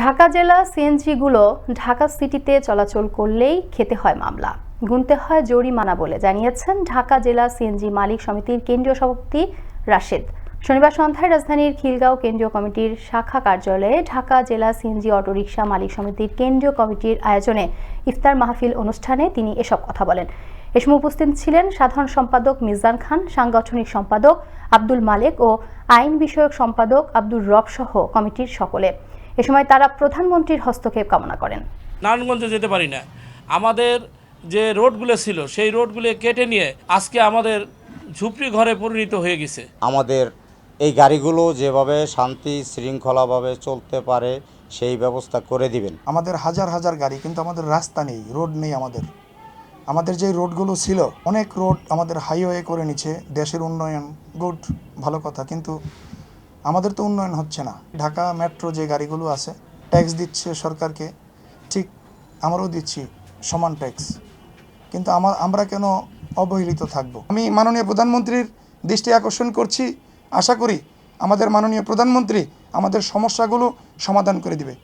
ঢাকা জেলা সিএনজিগুলো ঢাকা সিটিতে চলাচল করলেই খেতে হয় মামলা। গুনতে হয় জরিমানা বলে জানিয়েছেন ঢাকা জেলা সিএনজি মালিক সমিতির কেন্দ্রীয় সভাপতি রাশেদ। শনিবার সন্ধ্যায় রাজধানীর খিলগাঁও কেন্দ্রীয় কমিটির শাখা কার্যালয়ে ঢাকা জেলা সিএনজি অটোরিকশা মালিক সমিতির কেন্দ্রীয় কমিটির আয়োজনে ইফতার মাহফিল অনুষ্ঠানে তিনি এসব কথা বলেন। এ সময় উপস্থিত ছিলেন সাধারণ সম্পাদক মিজান খান, সাংগঠনিক সম্পাদক আব্দুল মালেক ও আইন বিষয়ক সম্পাদক আব্দুর রব সহ কমিটির সকলে। এ সময় তারা প্রধানমন্ত্রীর হস্তক্ষেপ কামনা করেন। নারায়ণগঞ্জে যেতে পারি না। আমাদের যে রোডগুলো ছিল সেই রোডগুলো কেটে নিয়ে আজকে আমাদের ঝুপড়ি ঘরে পরিণত হয়ে গেছে। আমাদের এই গাড়িগুলো যেভাবে শান্তি শৃঙ্খলাভাবে চলতে পারে সেই ব্যবস্থা করে দিবেন। আমাদের হাজার হাজার গাড়ি কিন্তু আমাদের রাস্তা নেই রোড নেই আমাদের। আমাদের যে রোডগুলো ছিল অনেক রোড আমাদের হাইওয়ে করে নিচ্ছে দেশের উন্নয়ন গুড ভালো কথা। কিন্তু আমাদের তো উন্নয়ন হচ্ছে না। ঢাকা মেট্রো যে গাড়িগুলো আছে ট্যাক্স দিচ্ছে সরকারকে, ঠিক আমরাও দিচ্ছি সমান ট্যাক্স কিন্তু আমার, আমরা কেন অবহেলিত থাকব? আমি মাননীয় প্রধানমন্ত্রীর দৃষ্টি আকর্ষণ করছি, আশা করি আমাদের মাননীয় প্রধানমন্ত্রী আমাদের সমস্যাগুলো সমাধান করে দিবে।